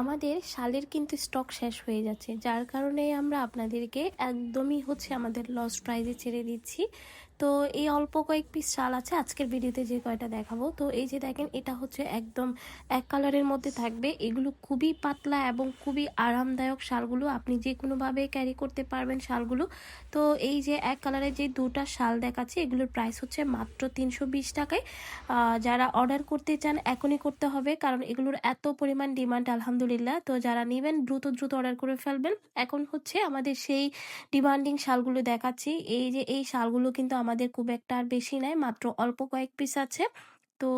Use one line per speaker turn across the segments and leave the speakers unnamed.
আমাদের শালের কিন্তু স্টক শেষ হয়ে যাচ্ছে। যার কারণে আমরা আপনাদেরকে একদমই হচ্ছে আমাদের লস প্রাইজে ছেড়ে দিচ্ছি। তো এই অল্প কয়েক পিস শাল আছে, আজকের ভিডিওতে যে কয়টা দেখাবো। তো এই যে দেখেন, এটা হচ্ছে একদম এক কালারের মধ্যে থাকবে। এগুলো খুবই পাতলা এবং খুবই আরামদায়ক শালগুলো। আপনি যে কোনোভাবে ক্যারি করতে পারবেন শালগুলো। তো এই যে এক কালারের যে দুটা শাল দেখাচ্ছে, এগুলোর প্রাইস হচ্ছে মাত্র তিনশো বিশ টাকায়। যারা অর্ডার করতে চান, এখনই করতে হবে, কারণ এগুলোর এত পরিমাণ ডিমান্ড আলহামদুলিল্লাহ। তো যারা নেবেন, দ্রুত দ্রুত অর্ডার করে ফেলবেন। এখন হচ্ছে আমাদের সেই ডিমান্ডিং শালগুলো দেখাচ্ছি। এই যে এই শালগুলো কিন্তু আমাদের খুব একটা আর বেশি নাই মাত্র অল্প কয়েক পিস আছে। তো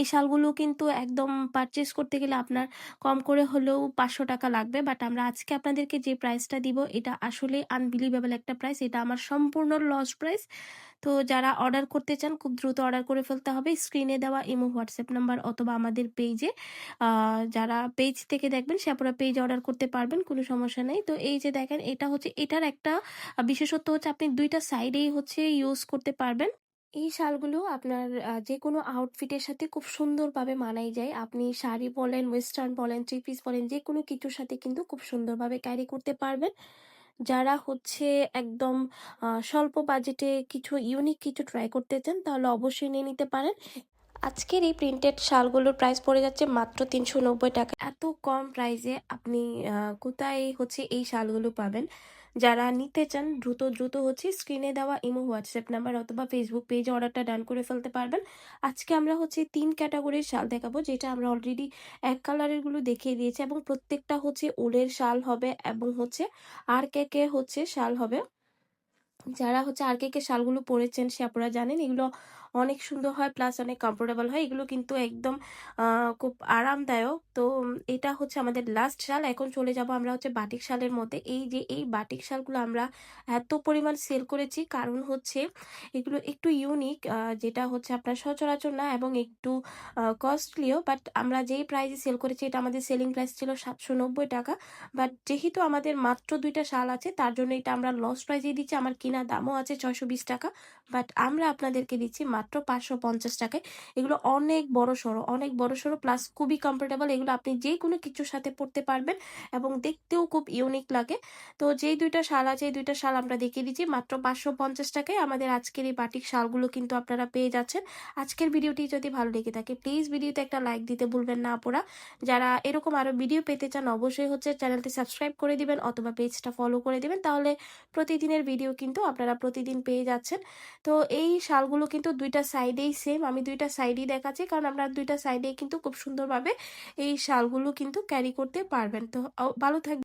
এই শালগুলো কিন্তু একদম পারচেস করতে গেলে আপনার কম করে হলেও পাঁচশো টাকা লাগবে। বাট আমরা আজকে আপনাদেরকে যে প্রাইসটা দিব, এটা আসলে আনবিলিভেবল একটা প্রাইস এটা আমার সম্পূর্ণ লস প্রাইস তো যারা অর্ডার করতে চান, খুব দ্রুত অর্ডার করে ফেলতে হবে। স্ক্রিনে দেওয়া ইমো হোয়াটসঅ্যাপ নাম্বার অথবা আমাদের পেজে যারা পেজ থেকে দেখবেন, সে আপনারা পেজ অর্ডার করতে পারবেন, কোনো সমস্যা নেই। তো এই যে দেখেন, এটা হচ্ছে, এটার একটা বিশেষত্ব হচ্ছে আপনি দুইটা সাইডেই হচ্ছে ইউজ করতে পারবেন। এই শালগুলো আপনার যে কোনো আউটফিটের সাথে খুব সুন্দরভাবে মানাই যায়। আপনি শাড়ি বলেন ওয়েস্টার্ন বলেন থ্রি পিস বলেন যে কোনো কিছুর সাথে কিন্তু খুব সুন্দরভাবে ক্যারি করতে পারবেন। যারা হচ্ছে একদম স্বল্প বাজেটে কিছু ইউনিক কিছু ট্রাই করতে চান, তাহলে অবশ্যই নিয়ে নিতে পারেন। আজকের এই প্রিন্টেড শালগুলোর প্রাইস পড়ে যাচ্ছে মাত্র তিনশো নব্বই টাকা। এত কম প্রাইসে আপনি কোথায় হচ্ছে এই শালগুলো পাবেন? যারা নিতে চান, দ্রুত দ্রুত হচ্ছে স্ক্রিনে দেওয়া ইমো হোয়াটসঅ্যাপ নাম্বার অথবা ফেসবুক পেজ অর্ডারটা ডান করে ফেলতে পারবেন। আজকে আমরা হচ্ছে তিন ক্যাটাগরির শাল দেখাবো, যেটা আমরা অলরেডি এক কালারেরগুলো দেখিয়ে দিয়েছি এবং প্রত্যেকটা হচ্ছে উলের শাল হবে এবং হচ্ছে আর কে কে হচ্ছে শাল হবে। যারা হচ্ছে আর কে কে শালগুলো পরেছেন, সে আপনারা জানেন, এগুলো অনেক সুন্দর হয় প্লাস অনেক কমফোর্টেবল হয়। এগুলো কিন্তু একদম খুব আরামদায়ক। তো, এটা হচ্ছে আমাদের লাস্ট শাল। এখন চলে যাব আমরা হচ্ছে বাটিক শালের মধ্যে। এই যে, এই বাটিক শালগুলো আমরা এত পরিমাণ সেল করেছি। কারণ হচ্ছে, এগুলো একটু ইউনিক যেটা হচ্ছে আপনার সচরাচর না এবং একটু কস্টলিও বাট আমরা যেই প্রাইসে সেল করেছি, এটা আমাদের সেলিং প্রাইস ছিল সাতশো নব্বই টাকা। বাট যেহেতু আমাদের মাত্র দুইটা শাল আছে, তার জন্য এটা আমরা লস প্রাইসে দিচ্ছি। আমার কিনা দামও আছে ছয়শো বিশ টাকা বাট আমরা আপনাদেরকে দিচ্ছি মাত্র পাঁচশো পঞ্চাশ টাকায়। এগুলো অনেক বড় সড়ো, অনেক বড় সড়ো প্লাস খুবই কমফোর্টেবল এগুলো আপনি যে কোনো কিছুর সাথে পড়তে পারবেন এবং দেখতেও খুব ইউনিক লাগে। তো যেই দুইটা শাল আছে, এই দুইটা শাল আমরা দেখিয়ে দিচ্ছি, মাত্র পাঁচশো পঞ্চাশ টাকায় আমাদের আজকের এই বাটিক শালগুলো কিন্তু আপনারা পেয়ে যাচ্ছেন। আজকের ভিডিওটি যদি ভালো লেগে থাকে প্লিজ ভিডিওতে একটা লাইক দিতে ভুলবেন না আপনারা যারা এরকম আরও ভিডিও পেতে চান, অবশ্যই হচ্ছে চ্যানেলটি সাবস্ক্রাইব করে দিবেন অথবা পেজটা ফলো করে দিবেন, তাহলে প্রতিদিনের ভিডিও কিন্তু আপনারা প্রতিদিন পেয়ে যাচ্ছেন। তো এই শালগুলো কিন্তু দুইটা সাইডেই সেম আমি দুইটা সাইডেই দেখাচ্ছি, কারণ আপনারা দুইটা সাইডেই কিন্তু খুব সুন্দরভাবে এই শালগুলো কিন্তু ক্যারি করতে পারবেন। তো ভালো থাকবেন।